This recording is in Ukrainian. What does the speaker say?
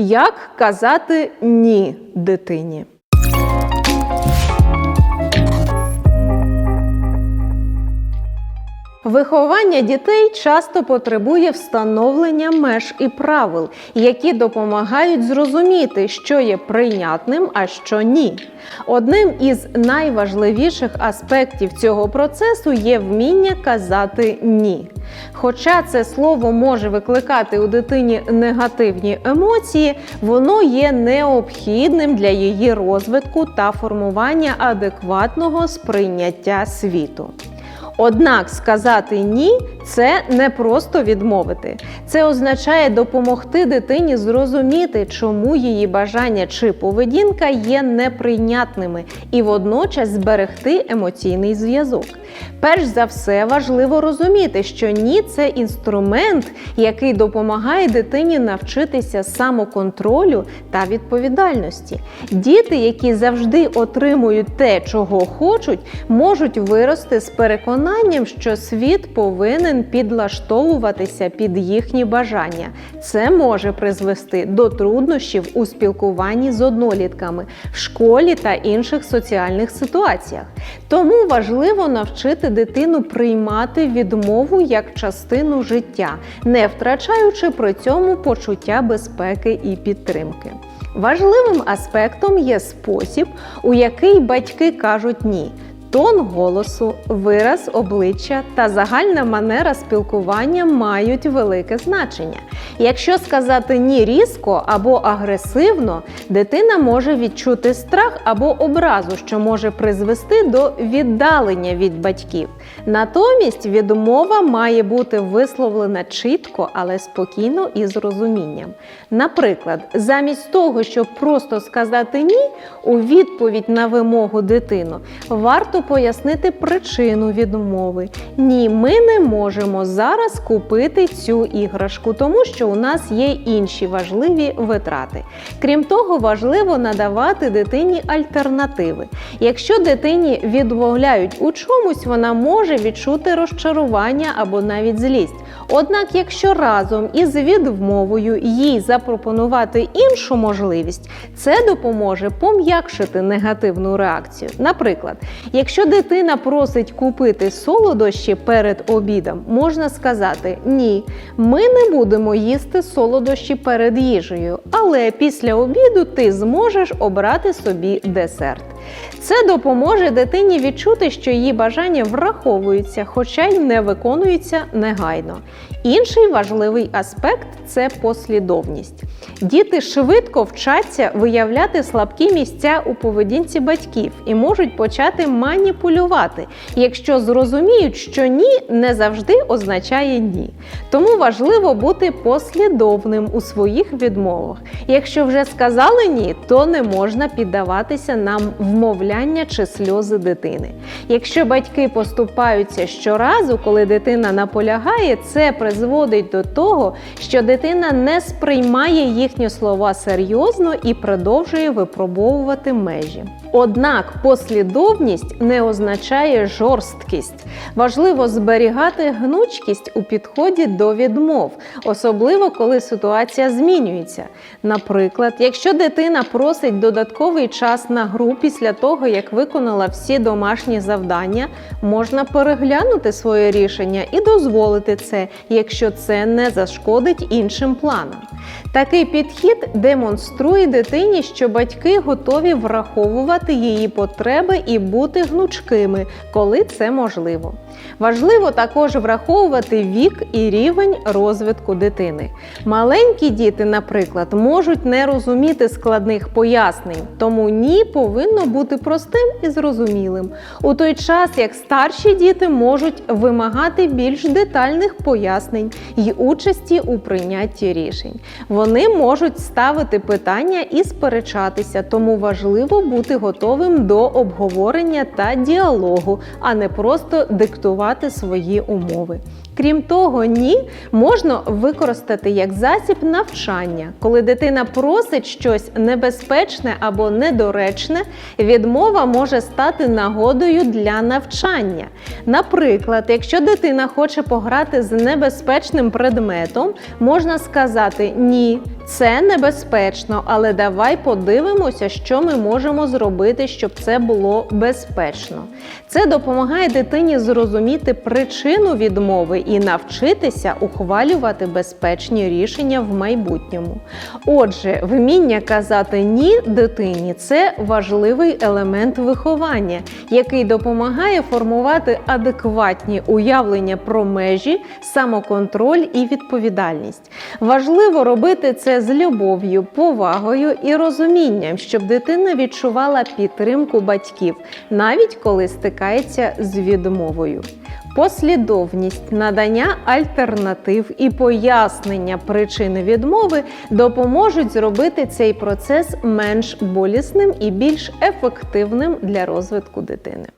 Як казати ні дитині? Виховання дітей часто потребує встановлення меж і правил, які допомагають зрозуміти, що є прийнятним, а що ні. Одним із найважливіших аспектів цього процесу є вміння казати ні. Хоча це слово може викликати у дитині негативні емоції, воно є необхідним для її розвитку та формування адекватного сприйняття світу. Однак сказати ні це не просто відмовити. Це означає допомогти дитині зрозуміти, чому її бажання чи поведінка є неприйнятними, і водночас зберегти емоційний зв'язок. Перш за все, важливо розуміти, що ні це інструмент, який допомагає дитині навчитися самоконтролю та відповідальності. Діти, які завжди отримують те, чого хочуть, можуть вирости з переконанням, що світ повинен підлаштовуватися під їхні бажання. Це може призвести до труднощів у спілкуванні з однолітками в школі та інших соціальних ситуаціях. Тому важливо навчити дитину приймати відмову як частину життя, не втрачаючи при цьому почуття безпеки і підтримки. Важливим аспектом є спосіб, у який батьки кажуть ні. Тон голосу, вираз обличчя та загальна манера спілкування мають велике значення. Якщо сказати ні різко або агресивно, дитина може відчути страх або образу, що може призвести до віддалення від батьків. Натомість відмова має бути висловлена чітко, але спокійно і з розумінням. Наприклад, замість того, щоб просто сказати ні у відповідь на вимогу дитину, варто пояснити причину відмови. Ні, ми не можемо зараз купити цю іграшку, тому що у нас є інші важливі витрати. Крім того, важливо надавати дитині альтернативи. Якщо дитині відмовляють у чомусь, вона може відчути розчарування або навіть злість. Однак, якщо разом із відмовою їй запропонувати іншу можливість, це допоможе пом'якшити негативну реакцію. Наприклад, якщо дитина просить купити солодощі перед обідом, можна сказати: ні, ми не будемо їсти солодощі перед їжею, але після обіду ти зможеш обрати собі десерт. Це допоможе дитині відчути, що її бажання враховуються, хоча й не виконуються негайно. Інший важливий аспект це послідовність. Діти швидко вчаться виявляти слабкі місця у поведінці батьків і можуть почати маніпулювати, якщо зрозуміють, що ні не завжди означає ні. Тому важливо бути послідовним у своїх відмовах. Якщо вже сказали ні, то не можна піддаватися на вмовляння чи сльози дитини. Якщо батьки поступаються щоразу, коли дитина наполягає, це призводить до того, що дитина не сприймає їхні слова серйозно і продовжує випробовувати межі. Однак послідовність не означає жорсткість. Важливо зберігати гнучкість у підході до відмов, особливо коли ситуація змінюється. Наприклад, якщо дитина просить додатковий час на гру після того, як виконала всі домашні завдання, можна переглянути своє рішення і дозволити це, якщо це не зашкодить іншим планам. Такий підхід демонструє дитині, що батьки готові враховувати її потреби і бути гнучкими, коли це можливо. Важливо також враховувати вік і рівень розвитку дитини. Маленькі діти, наприклад, можуть не розуміти складних пояснень, тому ні повинно бути простим і зрозумілим. У той час як старші діти можуть вимагати більш детальних пояснень і участі у прийнятті рішень. Вони можуть ставити питання і сперечатися, тому важливо бути готовим до обговорення та діалогу, а не просто диктувати свої умови. Крім того, ні можна використати як засіб навчання. Коли дитина просить щось небезпечне або недоречне, відмова може стати нагодою для навчання. Наприклад, якщо дитина хоче пограти з небезпечним предметом, можна сказати ні. Це небезпечно, але давай подивимося, що ми можемо зробити, щоб це було безпечно. Це допомагає дитині зрозуміти причину відмови і навчитися ухвалювати безпечні рішення в майбутньому. Отже, вміння казати ні дитині це важливий елемент виховання, який допомагає формувати адекватні уявлення про межі, самоконтроль і відповідальність. Важливо робити це з любов'ю, повагою і розумінням, щоб дитина відчувала підтримку батьків, навіть коли стикається з відмовою. Послідовність надання альтернатив і пояснення причини відмови допоможуть зробити цей процес менш болісним і більш ефективним для розвитку дитини.